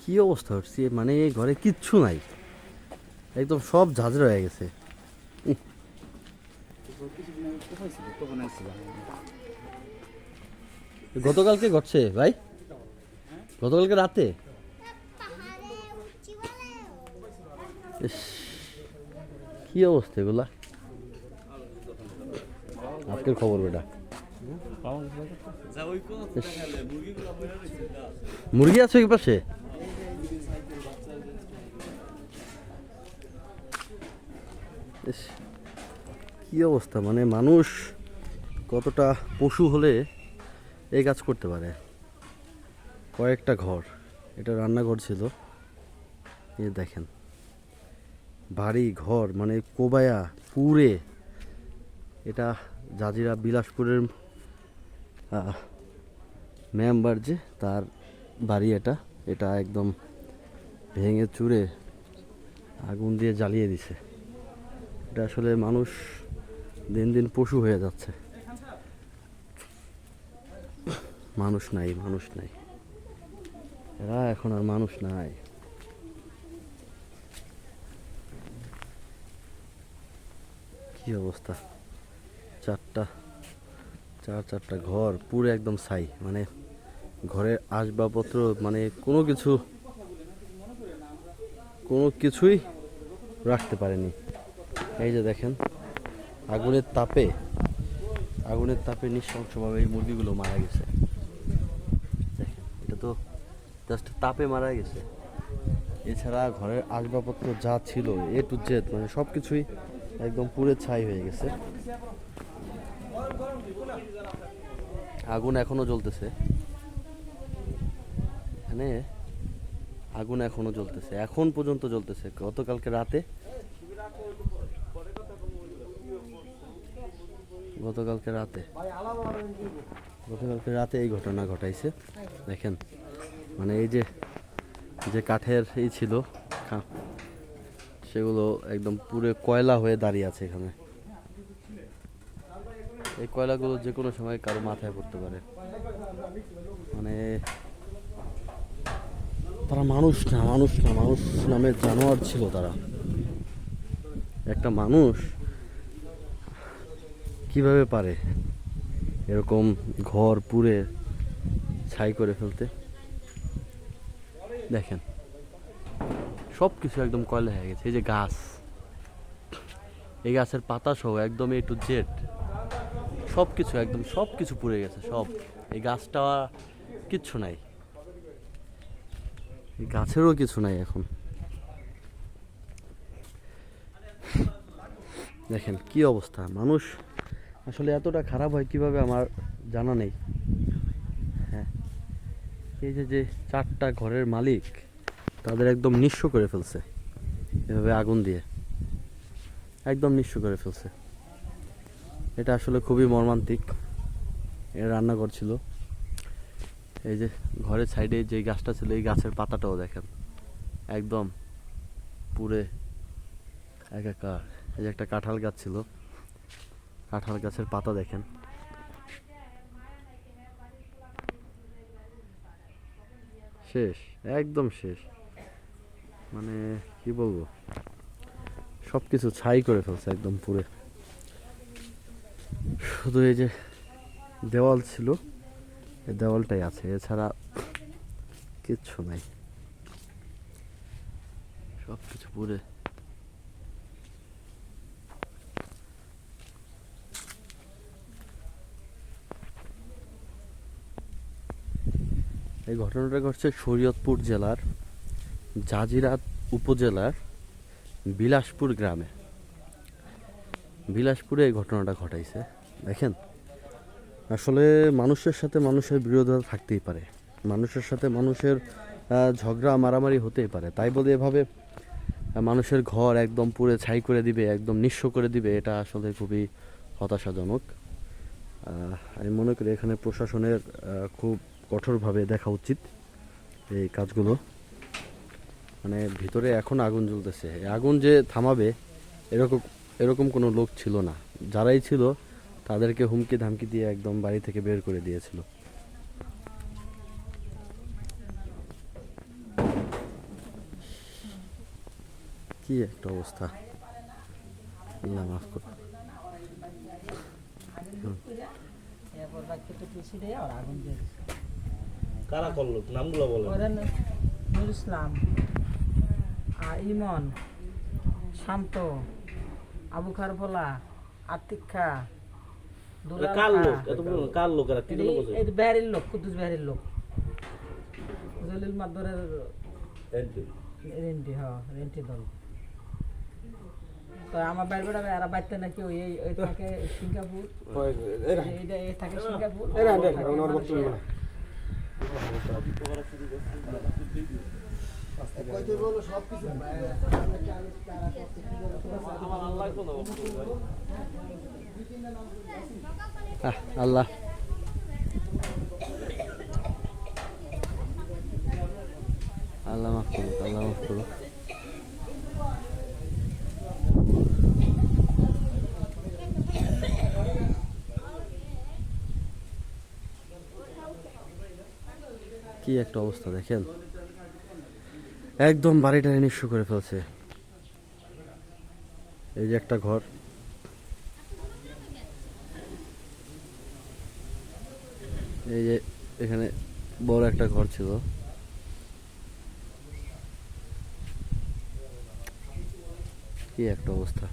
কি অবস্থা হচ্ছে? মানে ঘরে কিচ্ছু নাই। একদম সব ঝাঁঝরা হয়ে গেছে। গতকালকে ঘটছে ভাই? গতকালকে রাতে? কি অবস্থা এগুলা? আজকের খবর বেটা। মুরগি আছে কি পাশে? কি অবস্থা মানে মানুষ কতটা পশু হলে এই কাজ করতে পারে? কয়েকটা ঘর, এটা রান্নাঘর ছিল। এই দেখেন, বাড়ি, ঘর মানে কোবায়া, পুরে, এটা জাজিরা, বিলাসপুরের মেম্বার যে তার বাড়ি এটা। এটা একদম ভেঙে চুরে আগুন দিয়ে জ্বালিয়ে দিছে। এটা আসলে মানুষ দিন দিন পশু হয়ে যাচ্ছে। মানুষ নাই মানুষ নাই। এরা এখন আর মানুষ নাই। কি অবস্থা? চারটা চার চারটা ঘর, পুরো একদম ছাই। মানে ঘরের আসবাবপত্র মানে কোনো কিছু, কোনো কিছুই রাখতে পারেনি। এই যে দেখেন, আগুনের তাপে আগুনের তাপে নৃশংসভাবে এই মুরগিগুলো মারা গেছে। দেখেন, এটা তো জাস্ট তাপে মারা গেছে। এছাড়া ঘরের আসবাবপত্র যা ছিল এ টু জেড মানে সব কিছুই একদম পুরে ছাই হয়ে গেছে। আগুন এখনও জ্বলতেছে। এখানে আগুন এখনও জ্বলতেছে। এখন পর্যন্ত জ্বলতেছে। গতকালকে রাতে গতকালকে রাতে গতকালকে রাতে এই ঘটনা ঘটাইছে। দেখেন মানে এই যে যে কাঠের এই ছিল সেগুলো একদম পুরো কয়লা হয়ে দাঁড়িয়ে আছে এখানে। এই কয়লাগুলো যে কোনো সময় কারও মাথায় পড়তে পারে। মানে তারা মানুষ না মানুষ না, মানুষ নামে জানোয়ার ছিল তারা। একটা মানুষ কীভাবে পারে এরকম ঘর পুরে ছাই করে ফেলতে? দেখেন সব কিছু একদম কয়লা হয়ে গেছে। এই যে গাছ, এই গাছের পাতা সহ একদম এ টু জেড সব কিছু একদম সব কিছু পুড়ে গেছে, সব। এই গাছটা কিচ্ছু নাই। গাছেরও কিছু নাই এখন। দেখেন কি অবস্থা, মানুষ আসলে এতটা খারাপ হয় কীভাবে আমার জানা নেই। হ্যাঁ এই যে যে চারটা ঘরের মালিক, তাদের একদম নিঃস্ব করে ফেলছে। এভাবে আগুন দিয়ে। একদম নিঃস্ব করে ফেলছে। এটা আসলে খুবই মর্মান্তিক। এর রান্নাঘর ছিল। এই যে ঘরের সাইডে যে গাছটা ছিল, এই গাছের পাতাটাও দেখেন। একদম পুরে একাকার। এই যে একটা কাঁঠাল গাছ ছিল। কাঁঠাল গাছের পাতা দেখেন। শেষ, একদম শেষ। মানে কি বলব? সব কিছু ছাই করে ফেলছে একদম পুরে। শুধু এই যে দেওয়াল ছিল, এই দেওয়ালটাই আছে। এছাড়া কিচ্ছু নাই। সব কিছু পুরে এই ঘটনাটা ঘটছে শরীয়তপুর জেলার জাজিরাত উপজেলার বিলাসপুর গ্রামে। বিলাসপুরে এই ঘটনাটা ঘটাইছে। দেখেন, আসলে মানুষের সাথে মানুষের বিরোধতা থাকতেই পারে। মানুষের সাথে মানুষের ঝগড়া, মারামারি হতেই পারে। তাই বলে এভাবে মানুষের ঘর একদম পুরে ছাই করে দিবে, একদম নিঃস্ব করে দিবে, এটা আসলে খুবই হতাশাজনক। আমি মনে করি এখানে প্রশাসনের খুব কঠোরভাবে দেখা উচিত এই কাজগুলো। মানে ভিতরে এখন আগুন জ্বলতেছে। আগুন যে থামাবে, এরকম এরকম কোনো লোক ছিল না। যারাই ছিল তাদেরকে হুমকি ধামকি দিয়ে একদম বাড়ি থেকে বের করে দিয়েছিল। কি একটা অবস্থা। আল্লাহ মাফ কর ইমন শান্ত আবু খারফলা আতিক্ষা কার লোক এত কার লোক এরা কি এই বেহারির লোক কুদ্দুস বেহারির লোক। জলিল মাদ্দরের রেন্টি হ্যাঁ দল। তো আমার বাইরে বেড়াবে এরা বাড়তে নাকি ওই এই- থাকে সিঙ্গাপুর। এইটা এই থাকে সিঙ্গাপুর। আল্লাহ। আল্লাহ মাফ করুক, আল্লাহ মাফ করুক। কি একটা অবস্থা দেখেন। একদম বাড়িটা নিঃস্ব করে ফেলছে। এই যে একটা ঘর। এই যে এখানে বড় একটা ঘর ছিল। কি একটা অবস্থা।